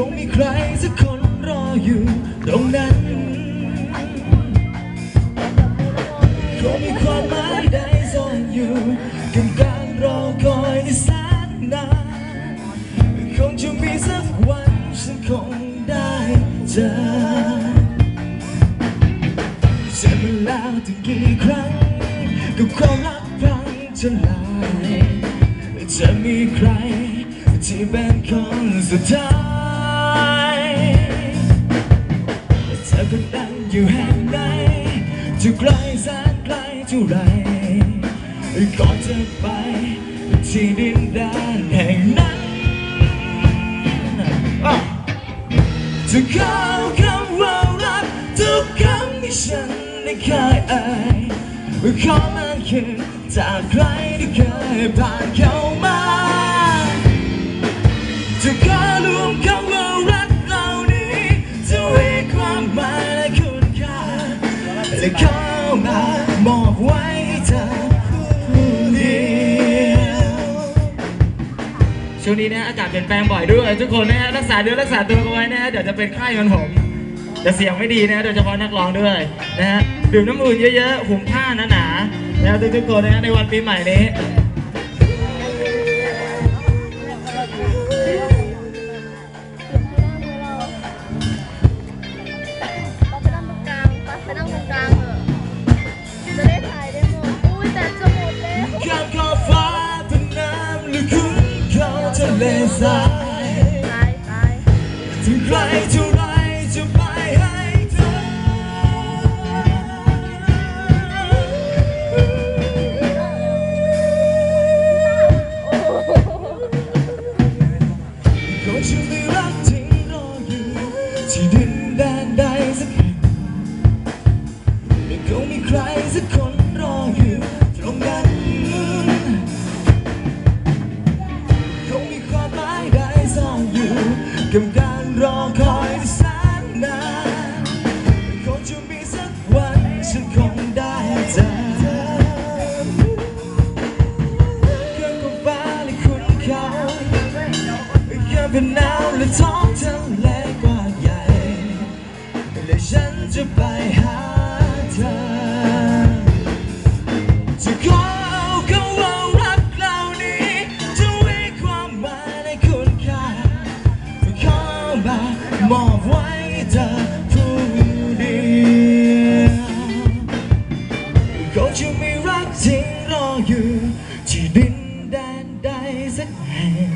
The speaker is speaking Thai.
คงมีใครสักคนรออยู่ตรงนั้น คงมีความหมายใดซ่อนอยู่กับการรอคอยในแสนนานคงจะมีสักวันฉันคงได้เจอเจอมาแล้วถึงกี่ครั้งกับความรักพังจะลายจะมีใครที่เป็นคนสุดท้าย เธอคนนั้นอยู่แห่งไหนจะไกลแสนไกลเท่าไรก่อนจะไปที่ดินแดนแห่งนั้นจะเข้าคำว่ารักทุกคำที่ฉันได้เคยเอ่ยขอมันคือจากใครที่เคยผ่านเข้า มามอบไว้ให้เธอผู้เดียวช่วงนี้นะอากาศเปลี่ยนแปลงบ่อยด้วยทุกคนนะฮะรักษาเนื้อรักษาตัวกันไว้นะฮะเดี๋ยวจะเป็นไข้กันผมจะเสียงไม่ดีนะโดยเฉพาะนักร้องด้วยนะฮะดื่มน้ำอุ่นเยอะๆ หุมผ้าหนาๆนะทุกๆคนนะฮะในวันปีใหม่นี้ เขาทะเลทรายตายถึงใครเท่าไรจะไปให้เธอโอ้โหก็จะมีรักที่รออยู่ ที่ดินแดนใดสักแห่งและคงมีใครสักคนรออยู่ เป็นน้ำและท้องทะเลกว้างใหญ่ และฉันจะไปหาเธอ จะขอเอาคำว่ารักเหล่านี้จะมีความหมายในคุณค่าจะขอมามอบไว้เธอผู้เดียวก็จะมีรักที่รออยู่ที่ดินแดนใดสักแห่ง